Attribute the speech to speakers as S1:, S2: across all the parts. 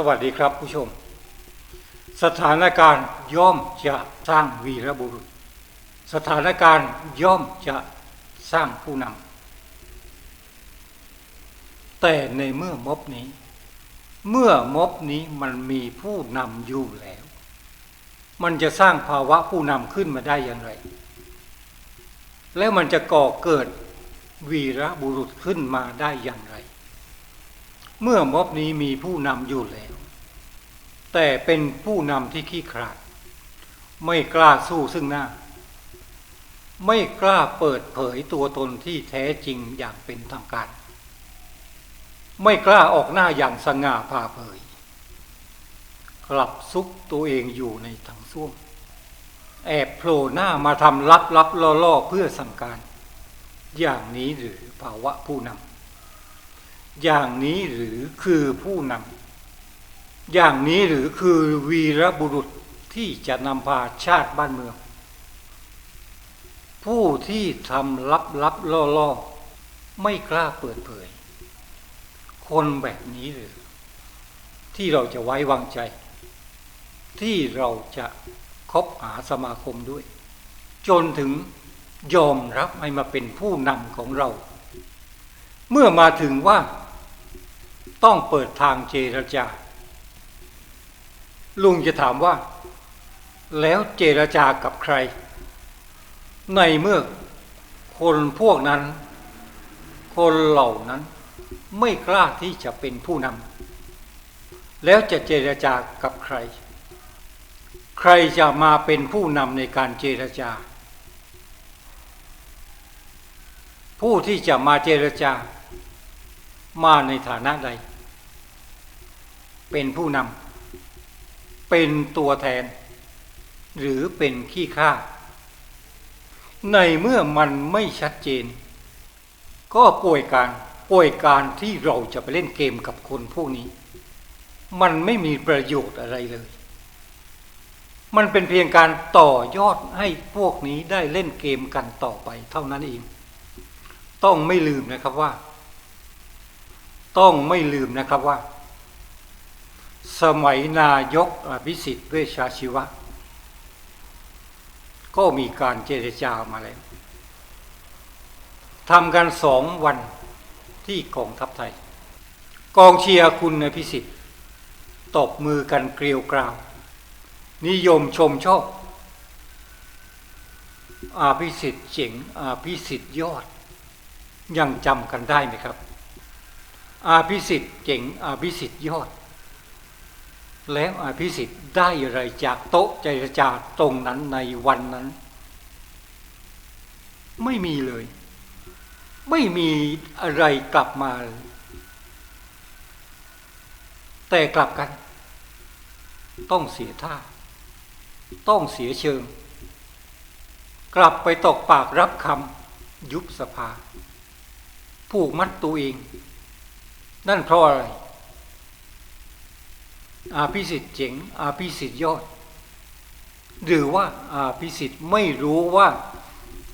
S1: สวัสดีครับผู้ชม สถานการณ์ย่อมจะสร้างวีรบุรุษ สถานการณ์ย่อมจะสร้างผู้นำแต่ในเมื่อม็อบนี้ เมื่อม็อบนี้มันมีผู้นำอยู่แล้ว มันจะสร้างภาวะผู้นำขึ้นมาได้อย่างไร แล้วมันจะก่อเกิดวีรบุรุษขึ้นมาได้อย่างไรเมื่อม็อบนี้มีผู้นำอยู่แล้ว แต่เป็นผู้นำที่ขี้ขลาด ไม่กล้าสู้ซึ่งหน้า ไม่กล้าเปิดเผยตัวตนที่แท้จริงอย่างเป็นทางการ ไม่กล้าออกหน้าอย่างสง่าผ่าเผย กลับซุกตัวเองอยู่ในถังส้วม แอบโผล่หน้ามาทำลับลับล่อล่อเพื่อสั่งการ อย่างนี้หรือภาวะผู้นำอย่างนี้หรือคือผู้นำ อย่างนี้หรือคือวีรบุรุษที่จะนำพาชาติบ้านเมือง ผู้ที่ทำลับลับล่อล่อไม่กล้าเปิดเผย คนแบบนี้หรือ ที่เราจะไว้วางใจ ที่เราจะคบหาสมาคมด้วย จนถึงยอมรับให้มาเป็นผู้นำของเรา เมื่อมาถึงว่าต้องเปิดทางเจรจา ลุงจะถามว่า แล้วเจรจากับใคร ในเมื่อคนพวกนั้น คนเหล่านั้นไม่กล้าที่จะเป็นผู้นำแล้วจะเจรจากับใคร ใครจะมาเป็นผู้นำในการเจรจา ผู้ที่จะมาเจรจา มาในฐานะใด เป็นผู้นำ เป็นตัวแทน หรือเป็นขี้ข้าในเมื่อมันไม่ชัดเจน ก็ป่วยการป่วยการที่เราจะไปเล่นเกมกับคนพวกนี้ มันไม่มีประโยชน์อะไรเลย มันเป็นเพียงการต่อยอดให้พวกนี้ได้เล่นเกมกันต่อไปเท่านั้นเอง ต้องไม่ลืมนะครับว่า ต้องไม่ลืมนะครับว่า สมัยนายกอภิสิทธิ์เวชชาชีวะ ก็มีการเจรจามาแล้วทำกันสองวันที่กองทัพไทย กองเชียร์คุณอภิสิทธิ์ตบมือกันเกลียวกราว นิยมชมชอบอาภิสิทธิ์เจ๋งอาภิสิทธิ์ยอด ยังจำกันได้ไหมครับ อาภิสิทธิ์เจ๋งอาภิสิทธิ์ยอด แล้วอภิสิทธิ์ได้อะไรจากโต๊ะเจรจาตรงนั้นในวันนั้น ไม่มีเลย ไม่มีอะไรกลับมาแต่กลับกัน ต้องเสียท่า ต้องเสียเชิง กลับไปตกปากรับคำยุบสภา ผูกมัดตัวเอง นั่นเพราะอะไร อาภิสิทธิ์เจ๋งอาภิสิทธิ์ยอด หรือว่าอาภิสิทธิ์ไม่รู้ว่า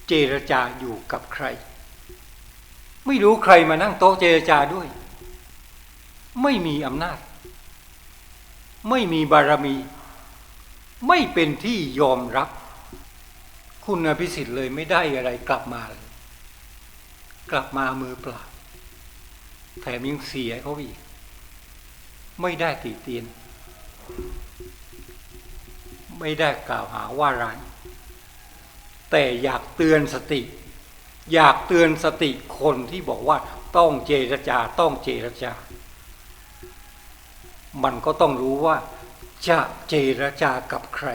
S1: เจรจาอยู่กับใคร ไม่รู้ใครมานั่งโต๊ะเจรจาด้วย ไม่มีอำนาจ ไม่มีบารมี ไม่เป็นที่ยอมรับ คุณอภิสิทธิ์เลยไม่ได้อะไรกลับมาเลยกลับมามือเปล่าแถมยังเสียเขาอีก ไม่ได้ตีเตียน ไม่ได้กล่าวหาว่าร้ายแต่อยากเตือนสติ อยากเตือนสติคนที่บอกว่าต้องเจรจาต้องเจรจา มันก็ต้องรู้ว่า จะเจรจากับใคร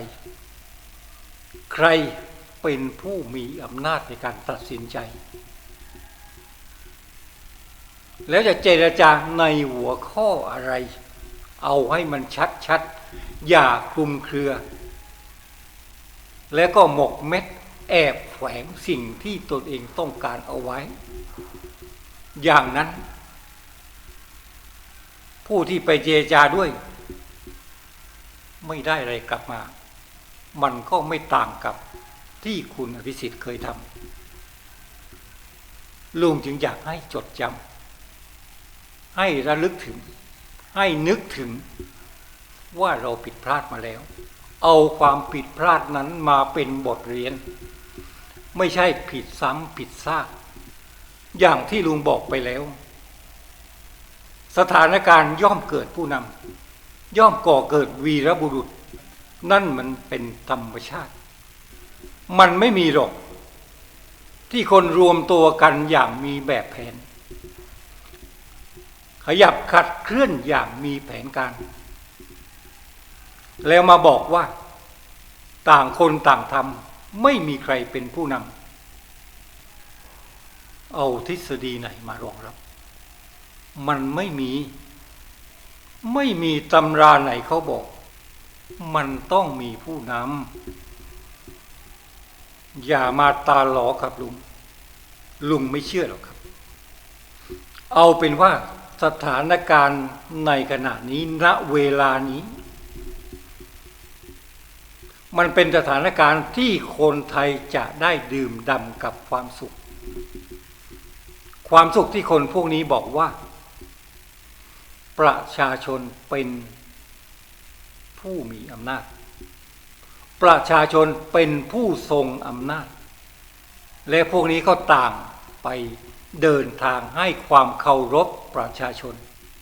S1: ใครเป็นผู้มีอำนาจในการตัดสินใจ แล้วจะเจรจาในหัวข้ออะไร เอาให้มันชัดๆ อย่าคลุมเครือ แล้วก็หมกเม็ดแอบแฝงสิ่งที่ตนเองต้องการเอาไว้ อย่างนั้น ผู้ที่ไปเจจาด้วย ไม่ได้อะไรกลับมา มันก็ไม่ต่างกับที่คุณอภิสิทธิ์เคยทำลุงจึงอยากให้จดจำให้ระลึกถึง ให้นึกถึงว่าเราผิดพลาดมาแล้ว เอาความผิดพลาดนั้นมาเป็นบทเรียน ไม่ใช่ผิดซ้ำผิดซาก อย่างที่ลุงบอกไปแล้ว สถานการณ์ย่อมเกิดผู้นำย่อมก่อเกิดวีรบุรุษ นั่นมันเป็นธรรมชาติ มันไม่มีหรอก ที่คนรวมตัวกันอย่างมีแบบแผน ยับขัดเคลื่อนอย่างมีแผนการ แล้วมาบอกว่า ต่างคนต่างทำไม่มีใครเป็นผู้นำเอาทฤษฎีไหนมารองรับ มันไม่มี ไม่มีตำราไหนเขาบอก มันต้องมีผู้นำอย่ามาตาหลอครับลุง ลุงไม่เชื่อหรอกครับ เอาเป็นว่า สถานการณ์ในขณะนี้ณเวลานี้ มันเป็นสถานการณ์ที่คนไทยจะได้ดื่มด่ำกับความสุข ความสุขที่คนพวกนี้บอกว่า ประชาชนเป็นผู้มีอำนาจ ประชาชนเป็นผู้ทรงอำนาจ และพวกนี้ก็ต่างไป เดินทางให้ความเคารพประชาชน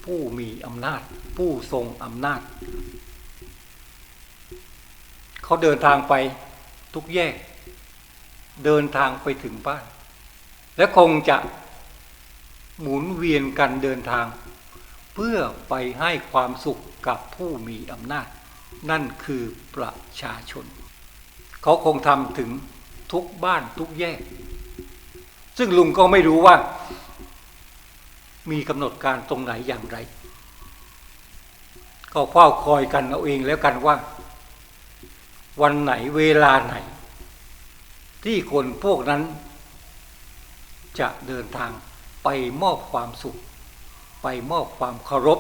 S1: ผู้มีอำนาจ ผู้ทรงอำนาจ เขาเดินทางไปทุกแยก เดินทางไปถึงบ้าน และคงจะหมุนเวียนกันเดินทาง เพื่อไปให้ความสุขกับผู้มีอำนาจ นั่นคือประชาชน เขาคงทำถึงทุกบ้านทุกแยก ซึ่งลุงก็ไม่รู้ว่า มีกำหนดการตรงไหนอย่างไร ก็เฝ้าคอยกันเอาเองแล้วกันว่า วันไหนเวลาไหน ที่คนพวกนั้น จะเดินทางไปมอบความสุข ไปมอบความเคารพ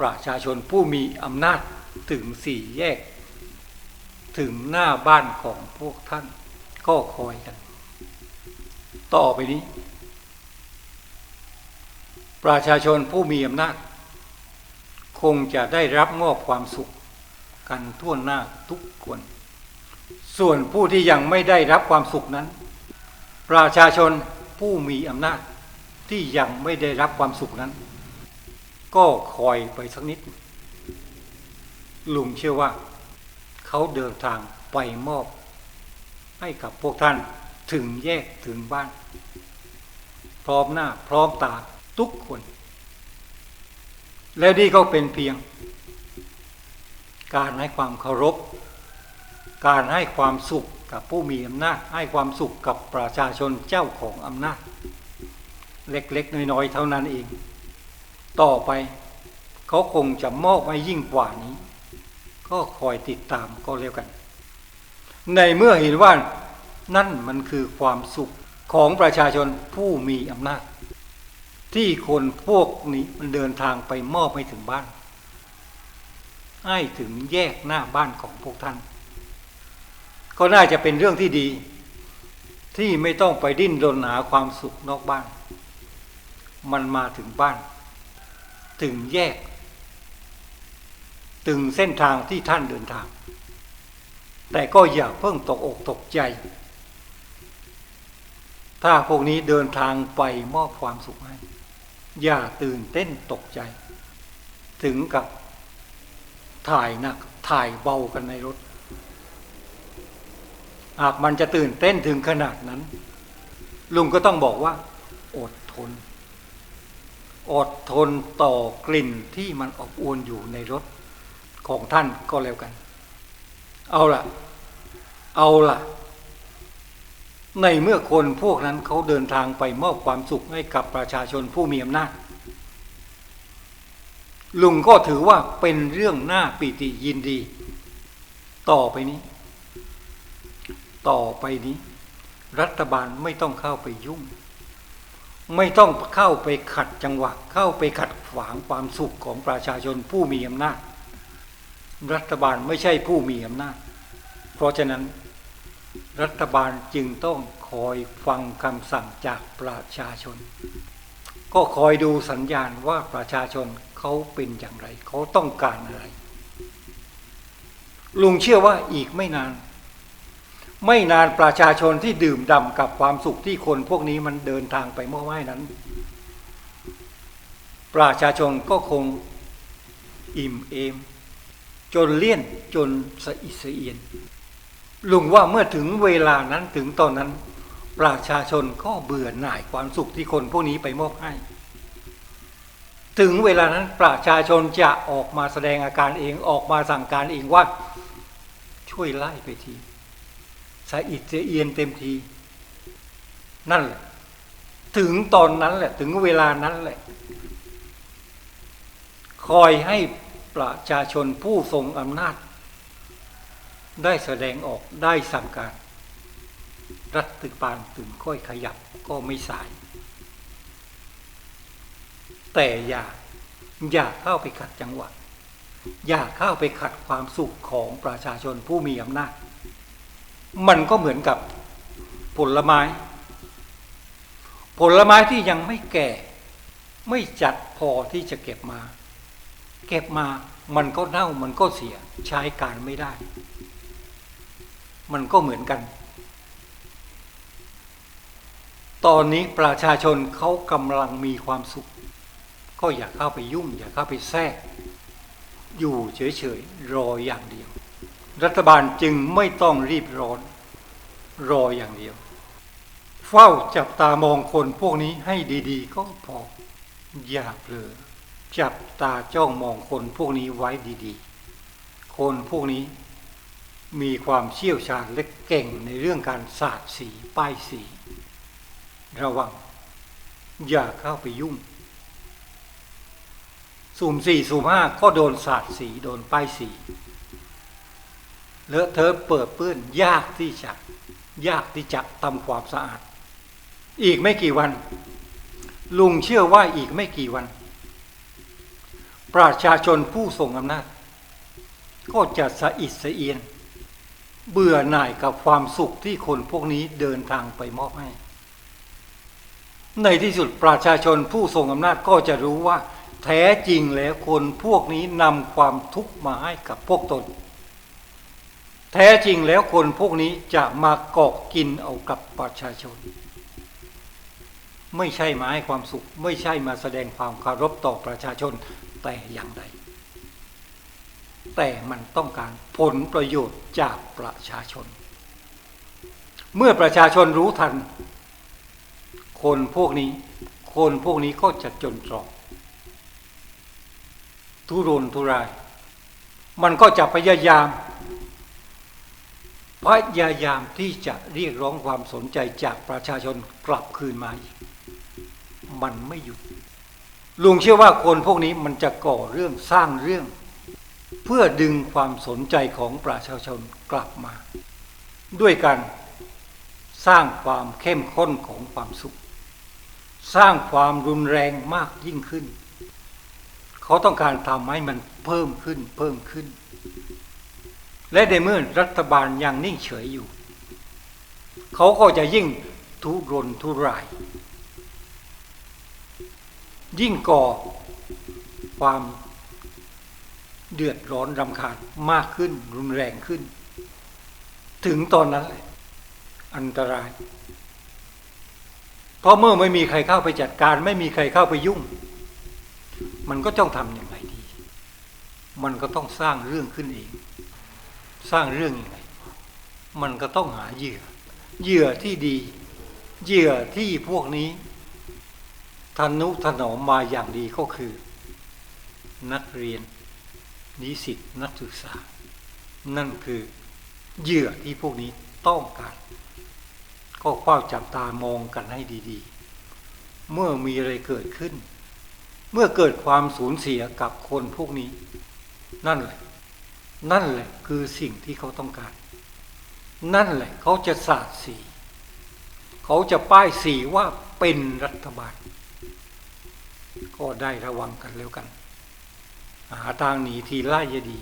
S1: ประชาชนผู้มีอำนาจถึงสี่แยก ถึงหน้าบ้านของพวกท่าน ก็คอยกัน ต่อไปนี้ ประชาชนผู้มีอำนาจ คงจะได้รับมอบความสุขกันทั่วหน้าทุกคน ส่วนผู้ที่ยังไม่ได้รับความสุขนั้น ประชาชนผู้มีอำนาจที่ยังไม่ได้รับความสุขนั้น ก็คอยไปสักนิด ลุงเชื่อว่า เขาเดินทางไปมอบให้กับพวกท่าน ถึงแยกถึงบ้าน พร้อมหน้า พร้อมตาทุกคน และนี่ก็เป็นเพียง การให้ความเคารพ การให้ความสุขกับผู้มีอำนาจ ให้ความสุขกับประชาชนเจ้าของอำนาจ เล็กๆ น้อยๆ เท่านั้นเอง ต่อไปเขาคงจะมอบให้ยิ่งกว่านี้ ก็คอยติดตามก็แล้วกัน ในเมื่อเห็นว่า นั่นมันคือความสุขของประชาชนผู้มีอำนาจ ที่คนพวกนี้มันเดินทางไปมอบให้ถึงบ้าน ให้ถึงแยกหน้าบ้านของพวกท่าน ก็น่าจะเป็นเรื่องที่ดี ที่ไม่ต้องไปดิ้นรนหาความสุขนอกบ้าน มันมาถึงบ้าน ถึงแยก ถึงเส้นทางที่ท่านเดินทาง แต่ก็อย่าเพิ่งตกอกตกใจ ถ้าพวกนี้เดินทางไปมอบความสุขให้ อย่าตื่นเต้นตกใจ ถึงกับถ่ายหนักถ่ายเบากันในรถ หากมันจะตื่นเต้นถึงขนาดนั้น ลุงก็ต้องบอกว่า อดทน อดทนต่อกลิ่นที่มันอบอวนอยู่ในรถของท่านก็แล้วกัน เอาล่ะเอาล่ะ ในเมื่อคนพวกนั้นเขาเดินทางไปมอบความสุขให้กับประชาชนผู้มีอำนาจลุงก็ถือว่าเป็นเรื่องน่าปิติยินดี ต่อไปนี้ ต่อไปนี้ รัฐบาลไม่ต้องเข้าไปยุ่ง ไม่ต้องเข้าไปขัดจังหวะ เข้าไปขัดขวางความสุขของประชาชนผู้มีอำนาจ รัฐบาลไม่ใช่ผู้มีอำนาจ เพราะฉะนั้น รัฐบาลจึงต้องคอยฟังคำสั่งจากประชาชน ก็คอยดูสัญญาณว่าประชาชนเขาเป็นอย่างไร เขาต้องการอะไร ลุงเชื่อว่าอีกไม่นาน ไม่นานประชาชนที่ดื่มด่ำกับความสุขที่คนพวกนี้มันเดินทางไปเมอบให้นั้น ประชาชนก็คงอิ่มเอม จนเลี่ยนจนสะอิดสะเอียน ลุงว่าเมื่อถึงเวลานั้นถึงตอนนั้น ประชาชนก็เบื่อหน่ายความสุขที่คนพวกนี้ไปมอบให้ ถึงเวลานั้นประชาชนจะออกมาแสดงอาการเองออกมาสั่งการเองว่า ช่วยไล่ไปทีสะอิดสะเอียนเต็มที นั่นแหละ ถึงตอนนั้นแหละ ถึงเวลานั้นแหละ คอยให้ประชาชนผู้ทรงอำนาจ ได้แสดงออกได้สั่งการ รัฐบาลถึงค่อยขยับก็ไม่สาย แต่อย่าอย่าเข้าไปขัดจังหวะ อย่าเข้าไปขัดความสุขของประชาชนผู้มีอำนาจ มันก็เหมือนกับผลไม้ ผลไม้ที่ยังไม่แก่ ไม่จัดพอที่จะเก็บมา เก็บมามันก็เน่ามันก็เสียใช้การไม่ได้ มันก็เหมือนกัน ตอนนี้ประชาชนเขากำลังมีความสุข ก็อย่าเข้าไปยุ่ง อย่าเข้าไปแทรก อยู่เฉยๆรออย่างเดียว รัฐบาลจึงไม่ต้องรีบร้อน รออย่างเดียว เฝ้าจับตามองคนพวกนี้ให้ดีๆ ก็พออย่าเผลอจับตาจ้องมองคนพวกนี้ไว้ดีๆ คนพวกนี้ มีความเชี่ยวชาญและเก่งในเรื่องการสาดสีป้ายสี ระวัง อย่าเข้าไปยุ่ง สุ่มสี่สุ่มห้าก็โดนสาดสีโดนป้ายสีเลอะเทอะเปิดเปื้อนยากที่จะยากที่จะทำความสะอาด อีกไม่กี่วัน ลุงเชื่อว่าอีกไม่กี่วัน ประชาชนผู้ทรงอำนาจ ก็จะสะอิดสะเอียน เบื่อหน่ายกับความสุขที่คนพวกนี้เดินทางไปมอบให้ ในที่สุดประชาชนผู้ทรงอำนาจก็จะรู้ว่า แท้จริงแล้วคนพวกนี้นำความทุกข์มาให้กับพวกตน แท้จริงแล้วคนพวกนี้จะมาเกาะกินเอากับประชาชน ไม่ใช่มาให้ความสุข ไม่ใช่มาแสดงความคารพต่อประชาชนแต่อย่างใด แต่มันต้องการผลประโยชน์จากประชาชน เมื่อประชาชนรู้ทัน คนพวกนี้ คนพวกนี้ก็จะจนตรอกทุรนทุราย มันก็จะพยายาม พยายามที่จะเรียกร้องความสนใจจากประชาชนกลับคืนมาอีกมันไม่หยุดลุงเชื่อว่าคนพวกนี้มันจะก่อเรื่องสร้างเรื่อง เพื่อดึงความสนใจของประชาชนกลับมา ด้วยการสร้างความเข้มข้นของความสุข สร้างความรุนแรงมากยิ่งขึ้น เขาต้องการทำให้มันเพิ่มขึ้นเพิ่มขึ้น และในเมื่อรัฐบาลยังนิ่งเฉยอยู่ เขาก็จะยิ่งทุรนทุราย ยิ่งก่อความ เดือดร้อนรำคาญมากขึ้นรุนแรงขึ้น ถึงตอนนั้นแหละอันตราย เพราะเมื่อไม่มีใครเข้าไปจัดการ ไม่มีใครเข้าไปยุ่ง มันก็ต้องทำอย่างไรดี มันก็ต้องสร้างเรื่องขึ้นเอง สร้างเรื่องยังไงมันก็ต้องหาเหยื่อ เหยื่อที่ดี เหยื่อที่พวกนี้ทนุถนอมมาอย่างดีก็คือ นักเรียน นิสิตนักศึกษา นั่นคือเหยื่อที่พวกนี้ต้องการ ก็เฝ้าจับตามองกันให้ดีๆ เมื่อมีอะไรเกิดขึ้น เมื่อเกิดความสูญเสียกับคนพวกนี้ นั่นแหละ นั่นแหละคือสิ่งที่เขาต้องการ นั่นแหละเขาจะสาดสี เขาจะป้ายสีว่าเป็นรัฐบาล ก็ได้ระวังกันแล้วกัน หาทางหนีทีไล่ยดี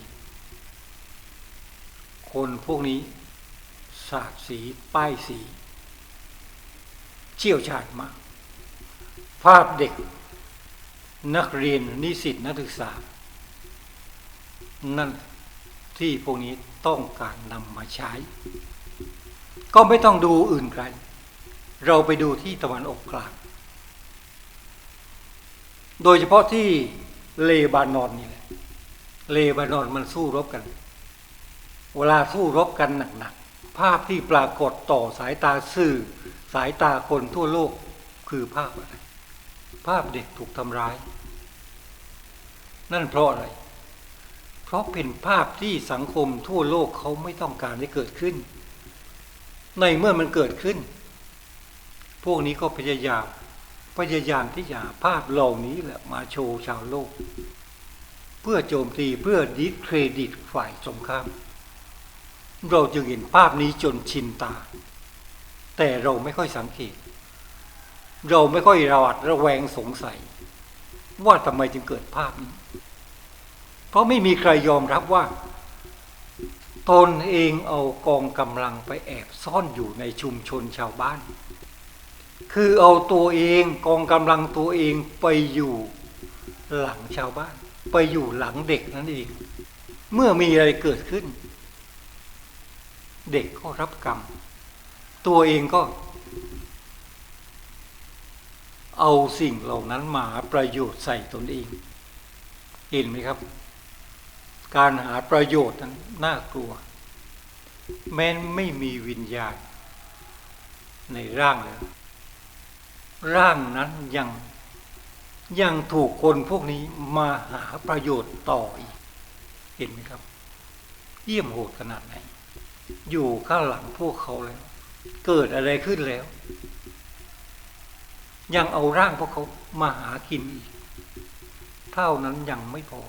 S1: คนพวกนี้สาดสีป้ายสี เชี่ยวชาญมาก ภาพเด็ก นักเรียนนิสิตนักศึกษา นั่นที่พวกนี้ต้องการนำมาใช้ ก็ไม่ต้องดูอื่นไกล เราไปดูที่ตะวันออกกลาง โดยเฉพาะที่เลบานอนนี่แหละ เลบานอนมันสู้รบกัน เวลาสู้รบกันหนักๆภาพที่ปรากฏต่อสายตาสื่อ สายตาคนทั่วโลกคือภาพอะไรภาพเด็กถูกทำร้าย นั่นเพราะอะไร เพราะเป็นภาพที่สังคมทั่วโลกเขาไม่ต้องการให้เกิดขึ้น ในเมื่อมันเกิดขึ้น พวกนี้ก็พยายามพยายามที่จะภาพเหล่านี้แหละมาโชว์ชาวโลก เพื่อโจมตีเพื่อดิสเครดิตฝ่ายสงคราม เราจึงเห็นภาพนี้จนชินตา แต่เราไม่ค่อยสังเกต เราไม่ค่อยระวัดระแวงสงสัย ว่าทำไมจึงเกิดภาพนี้ เพราะไม่มีใครยอมรับว่า ตนเองเอากองกำลังไปแอบซ่อนอยู่ในชุมชนชาวบ้าน คือเอาตัวเองกองกำลังตัวเองไปอยู่หลังชาวบ้าน ไปอยู่หลังเด็กนั่นเอง เมื่อมีอะไรเกิดขึ้น เด็กก็รับกรรม ตัวเองก็ เอาสิ่งเหล่านั้นมาประโยชน์ใส่ตนเอง เห็นไหมครับ การหาประโยชน์นั้นน่ากลัว แม้นไม่มีวิญญาณในร่างแล้วร่างนั้นยัง ยังถูกคนพวกนี้มาหาประโยชน์ต่ออีก เห็นไหมครับ เยี่ยมโหดขนาดไหน อยู่ข้างหลังพวกเขาแล้ว เกิดอะไรขึ้นแล้ว ยังเอาร่างพวกเขามาหากินอีก เท่านั้นยังไม่พอ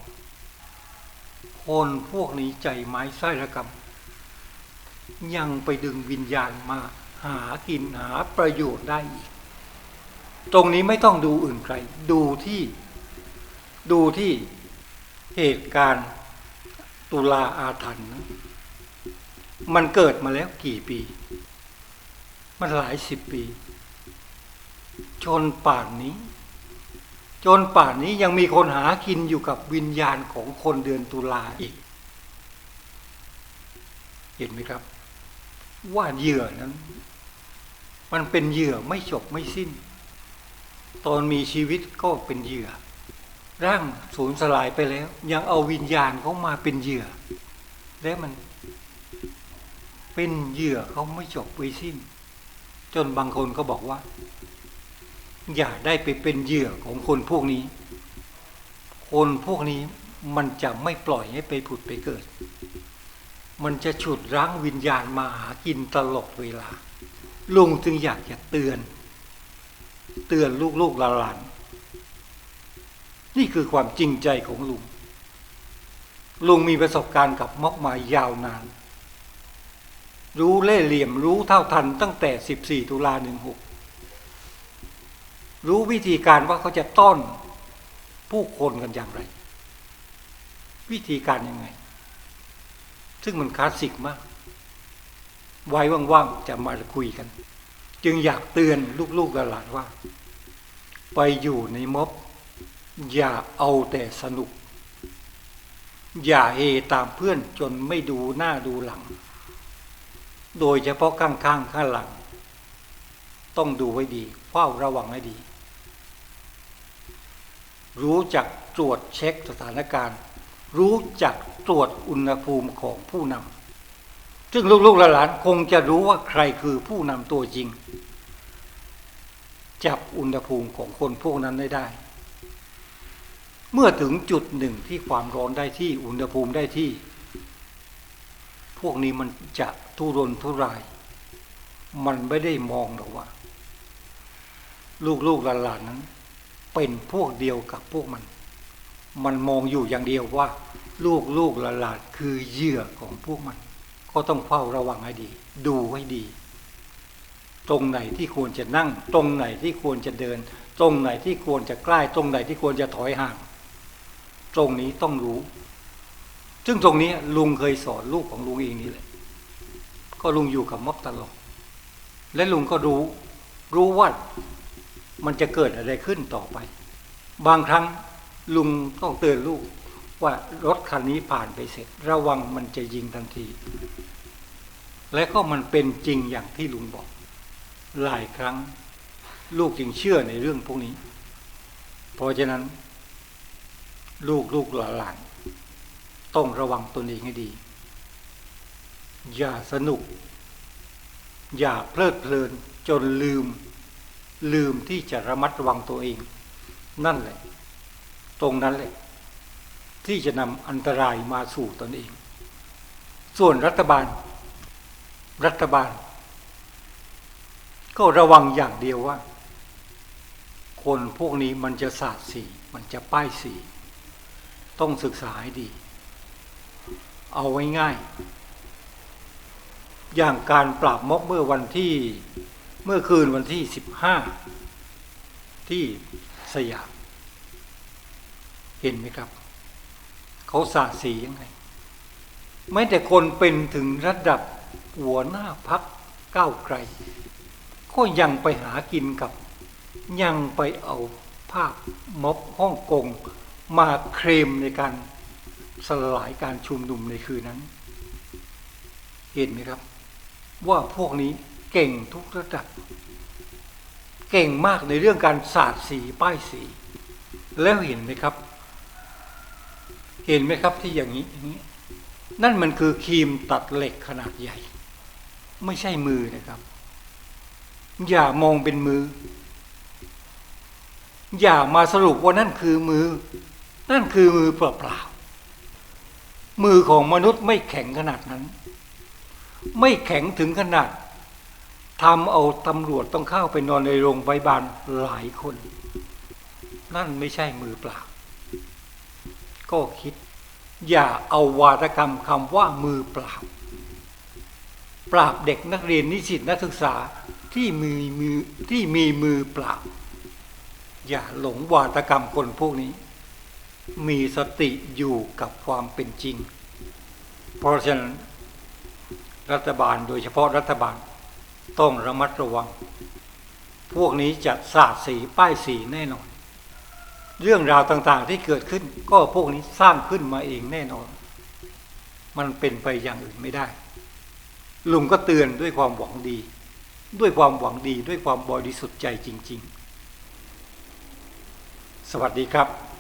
S1: คนพวกนี้ใจไม้ไส้ระกรรมยังไปดึงวิญญาณมาหากินหาประโยชน์ได้อีก ตรงนี้ไม่ต้องดูอื่นไกล ดูที่ดูที่เหตุการณ์ตุลาอาถรรพ์นมันเกิดมาแล้วกี่ปี มันหลายสิบปี จนป่านนี้ จนป่านนี้ยังมีคนหากินอยู่กับวิญญาณของคนเดือนตุลาอีก เห็นไหมครับ ว่าเหยื่อนั้น มันเป็นเหยื่อไม่จบไม่สิ้น ตอนมีชีวิตก็เป็นเหยื่อ ร่างสูญสลายไปแล้ว ยังเอาวิญญาณเขามาเป็นเหยื่อ และมัน เป็นเหยื่อเขาไม่จบไม่สิ้น จนบางคนก็บอกว่า อย่าได้ไปเป็นเหยื่อของคนพวกนี้ คนพวกนี้มันจะไม่ปล่อยให้ไปผุดไปเกิด มันจะฉุดรั้งวิญญาณมาหากินตลอดเวลาลุงจึงอยากจะเตือน เตือนลูกๆหลานๆนี่คือความจริงใจของลุง ลุงมีประสบการณ์กับม็อกมายาวนาน รู้เล่เหลี่ยมรู้เท่าทันตั้งแต่ 14 ตุลา 16 รู้วิธีการว่าเขาจะต้อนผู้คนกันอย่างไร วิธีการยังไง ซึ่งมันคลาสสิกมาก ไว้ว่างๆจะมาคุยกัน จึงอยากเตือนลูกๆหลานว่า ไปอยู่ในม็อบ อย่าเอาแต่สนุก อย่าเฮตามเพื่อนจนไม่ดูหน้าดูหลัง โดยเฉพาะข้างๆข้างหลัง ต้องดูไว้ดีเฝ้าระวังให้ดี รู้จักตรวจเช็คสถานการณ์ รู้จักตรวจอุณหภูมิของผู้นำ ซึ่งลูกๆหลานคงจะรู้ว่าใครคือผู้นำตัวจริง จับอุณหภูมิของคนพวกนั้นได้ได้ เมื่อถึงจุดหนึ่งที่ความร้อนได้ที่อุณหภูมิได้ที่ พวกนี้มันจะทุรนทุราย มันไม่ได้มองหรอกว่า ลูกๆหลานๆนั้น เป็นพวกเดียวกับพวกมัน มันมองอยู่อย่างเดียวว่า ลูกลูกหลานๆคือเหยื่อของพวกมัน ก็ต้องเฝ้าระวังให้ดี ดูให้ดี ตรงไหนที่ควรจะนั่ง ตรงไหนที่ควรจะเดิน ตรงไหนที่ควรจะใกล้ ตรงไหนที่ควรจะถอยห่าง ตรงนี้ต้องรู้ ซึ่งตรงนี้ลุงเคยสอนลูกของลุงเองนี่แหละ ก็ลุงอยู่กับม็อบตลอด และลุงก็รู้ รู้ว่ามันจะเกิดอะไรขึ้นต่อไป บางครั้งลุงต้องเตือนลูก ว่ารถคันนี้ผ่านไปเสร็จ ระวังมันจะยิงทันที และก็มันเป็นจริงอย่างที่ลุงบอก หลายครั้ง ลูกจึงเชื่อในเรื่องพวกนี้ เพราะฉะนั้น ลูกลูกหลานต้องระวังตนเองให้ดี อย่าสนุก อย่าเพลิดเพลินจนลืม ลืมที่จะระมัดระวังตัวเอง นั่นแหละ ตรงนั้นแหละ ที่จะนำอันตรายมาสู่ตนเอง ส่วนรัฐบาล รัฐบาล ก็ระวังอย่างเดียวว่า คนพวกนี้มันจะสาดสี มันจะป้ายสี ต้องศึกษาให้ดี เอาไว้ง่าย อย่างการปราบม็อบเมื่อวันที่เมื่อคืนวันที่สิบห้าที่สยาม เห็นไหมครับ เขาสาดสียังไง ไม่แต่คนเป็นถึงระดับหัวหน้าพักก้าวไกล ก็ยังไปหากินกับ ยังไปเอาภาพม็อบฮ่องกง มาเคลมในการสลายการชุมนุมในคืนนั้น เห็นไหมครับ ว่าพวกนี้เก่งทุกระดับ เก่งมากในเรื่องการสาดสีป้ายสี แล้วเห็นไหมครับ เห็นไหมครับที่อย่างนี้อย่างนี้ นั่นมันคือครีมตัดเหล็กขนาดใหญ่ ไม่ใช่มือนะครับ อย่ามองเป็นมือ อย่ามาสรุปว่านั่นคือมือ นั่นคือมือเปล่าๆมือของมนุษย์ไม่แข็งขนาดนั้น ไม่แข็งถึงขนาดทำเอาตำรวจต้องเข้าไปนอนในโรงพยาบาลหลายคน นั่นไม่ใช่มือเปล่า ก็คิด อย่าเอาวาทกรรมคำว่ามือเปล่า ปราบเด็กนักเรียนนิสิตนักศึกษาที่มีมือที่มีมือเปล่า อย่าหลงวาทกรรมคนพวกนี้ มีสติอยู่กับความเป็นจริง เพราะฉะนั้นรัฐบาลโดยเฉพาะรัฐบาลต้องระมัดระวัง พวกนี้จะสาดสีป้ายสีแน่นอน เรื่องราวต่างๆที่เกิดขึ้น ก็พวกนี้สร้างขึ้นมาเองแน่นอน มันเป็นไปอย่างอื่นไม่ได้ ลุงก็เตือนด้วยความหวังดี ด้วยความหวังดีด้วยความบริสุทธิ์ใจจริง ๆ สวัสดีครับ